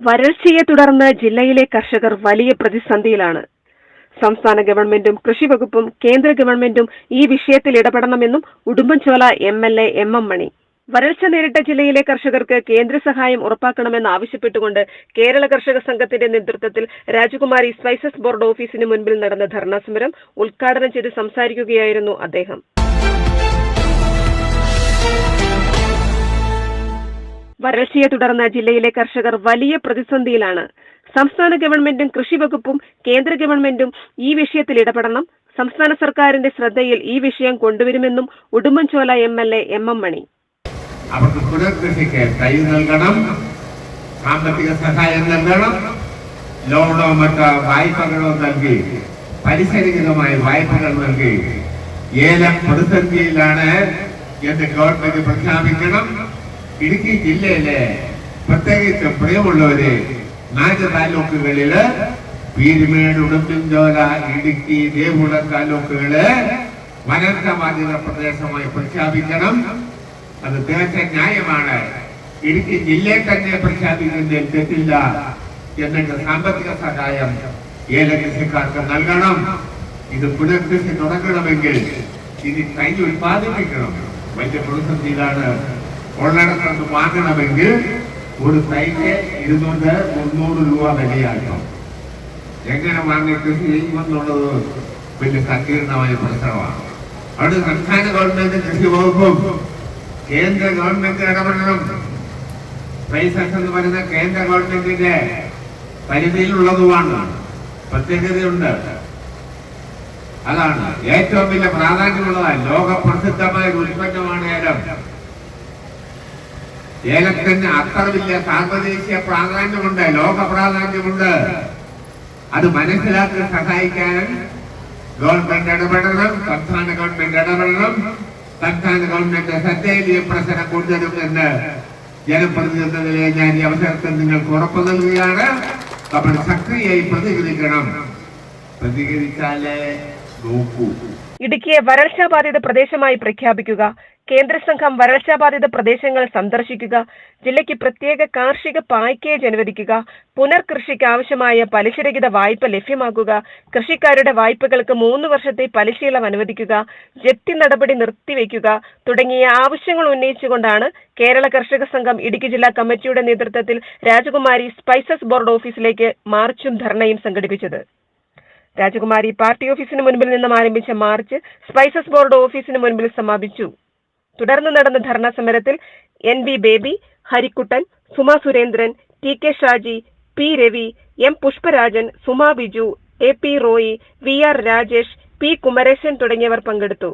വരൾച്ചയെ തുടർന്ന് ജില്ലയിലെ കർഷകർ വലിയ പ്രതിസന്ധിയിലാണ്. സംസ്ഥാന ഗവൺമെന്റും കൃഷിവകുപ്പും കേന്ദ്ര ഗവൺമെന്റും ഈ വിഷയത്തിൽ ഇടപെടണമെന്നും Udumbanchola M L A M M Mani. വരൾച്ച നേരിട്ട ജില്ലയിലെ കർഷകർക്ക് കേന്ദ്ര സഹായം ഉറപ്പാക്കണമെന്ന് ആവശ്യപ്പെട്ടുകൊണ്ട് കേരള കർഷക സംഘത്തിന്റെ നേതൃത്വത്തിൽ രാജകുമാരി സ്പൈസസ് ബോർഡ് ഓഫീസിന് മുൻപിൽ നടന്ന ധർണാസമരം ഉദ്ഘാടനം ചെയ്ത് സംസാരിക്കുകയായിരുന്നു അദ്ദേഹം. വരൾച്ചയെ തുടർന്ന് ജില്ലയിലെ കർഷകർ വലിയ പ്രതിസന്ധിയിലാണ്. സംസ്ഥാന ഗവൺമെന്റും കൃഷി വകുപ്പും കേന്ദ്ര ഗവൺമെന്റും ഈ വിഷയത്തിൽ ഇടപെടണം. സംസ്ഥാന സർക്കാരിന്റെ ശ്രദ്ധയിൽ ഈ വിഷയം കൊണ്ടുവരുമെന്നും Udumbanchola M L A M M Mani. അവർക്ക് പുനർകൃഷിക്ക് തൈ നൽകണം സാമ്പത്തിക സഹായം നൽകണം ലോണോ മറ്റോ വായ്പകളോ നൽകി പലിശരഹിതമായ വായ്പകൾ നൽകി ഏലം പ്രതിസന്ധിയിലാണ് എന്ന് ഗവൺമെന്റ് പ്രഖ്യാപിക്കണം. ഇടുക്കി ജില്ലയിലെ പ്രത്യേകിച്ച് പ്രിയമുള്ളവര് നാല് താലൂക്കുകളിൽ പീരുമേട് ഉടുമ്പൻചോല ഇടുക്കി ദേവുളം താലൂക്കുകൾ വരൾച്ച ബാധിത പ്രദേശമായി പ്രഖ്യാപിക്കണം അത് തീർച്ച ന്യായമാണ് ഇടുക്കി ജില്ലയെ തന്നെ പ്രഖ്യാപിക്കുന്നതിൽ തെറ്റില്ല എന്നിട്ട് സാമ്പത്തിക സഹായം ഏലകൃഷിക്കാർക്ക് നൽകണം ഇത് പുനർകൃഷി തുടങ്ങണമെങ്കിൽ ഇനി തൈ ഉൽപ്പാദിപ്പിക്കണം വലിയ പ്രതിസന്ധിയിലാണ് ഉള്ളിടത്തുനിന്ന് വാങ്ങണമെങ്കിൽ ഒരു തൈക്ക് ഇരുന്നൂറ് മുന്നൂറ് രൂപ വിലയാക്കണം എങ്ങനെ വാങ്ങി കൃഷി ചെയ്യുമെന്നുള്ളത് വലിയ സങ്കീർണമായ പ്രശ്നമാണ് അവിടെ സംസ്ഥാന ഗവൺമെന്റ് കൃഷി വകുപ്പും കേന്ദ്ര ഗവൺമെന്റ് ഇടപെടണം പൈസസ് എന്ന് പറയുന്ന കേന്ദ്ര ഗവൺമെന്റിന്റെ പരിധിയിലുള്ളതുമാണ് പ്രത്യേകതയുണ്ട് അതാണ് ഏറ്റവും വലിയ പ്രാധാന്യമുള്ളതാണ് ലോക പ്രസിദ്ധമായ ഒരു ഉൽപ്പന്നമാണ് ഏലം ഏലത്തിന് അത്ര വലിയ സാർവദേശീയ പ്രാധാന്യമുണ്ട് ലോക പ്രാധാന്യമുണ്ട് അത് മനസ്സിലാക്കി സഹായിക്കാൻ ഗവൺമെന്റ് ഇടപെടണം സംസ്ഥാന ഗവൺമെന്റ് ഇടപെടണം സംസ്ഥാന ഗവൺമെന്റ് ശ്രദ്ധയിൽ ഈ പ്രശ്നം കൊണ്ടുവരും എന്ന് ജനപ്രതിനിധികളെ ഞാൻ ഈ അവസരത്തിൽ നിങ്ങൾക്ക് ഉറപ്പ് നൽകുകയാണ്. നമ്മൾ സക്രിയായി പ്രതികരിക്കണം. പ്രതികരിച്ചാലേ നോക്കൂ. ഇടുക്കിയെ വരൾച്ചാ ബാധിത പ്രദേശമായി പ്രഖ്യാപിക്കുക. കേന്ദ്ര സംഘം വരൾച്ചാബാധിത പ്രദേശങ്ങൾ സന്ദർശിക്കുക ജില്ലയ്ക്ക് പ്രത്യേക കാർഷിക പാക്കേജ് അനുവദിക്കുക പുനർകൃഷിക്ക് ആവശ്യമായ പലിശരഹിത വായ്പ ലഭ്യമാക്കുക കൃഷിക്കാരുടെ വായ്പകൾക്ക് മൂന്ന് വർഷത്തെ പലിശയിളവ് അനുവദിക്കുക ജപ്തി നടപടി നിർത്തിവെക്കുക തുടങ്ങിയ ആവശ്യങ്ങൾ ഉന്നയിച്ചുകൊണ്ടാണ് കേരള കർഷക സംഘം ഇടുക്കി ജില്ലാ കമ്മിറ്റിയുടെ നേതൃത്വത്തിൽ രാജകുമാരി സ്പൈസസ് ബോർഡ് ഓഫീസിലേക്ക് മാർച്ചും ധർണയും സംഘടിപ്പിച്ചത്. രാജകുമാരി പാർട്ടി ഓഫീസിന് മുൻപിൽ നിന്നും ആരംഭിച്ച മാർച്ച് സ്പൈസസ് ബോർഡ് ഓഫീസിന് മുൻപിൽ സമാപിച്ചു. തുടർന്ന് നടന്ന ധർണാ സമരത്തിൽ N V Baby Harikuttan Suma Surendran T K Shaji P Ravi M Pushparajan Suma Biju A P Roy V R Rajesh P Kumaresan തുടങ്ങിയവർ പങ്കെടുത്തു.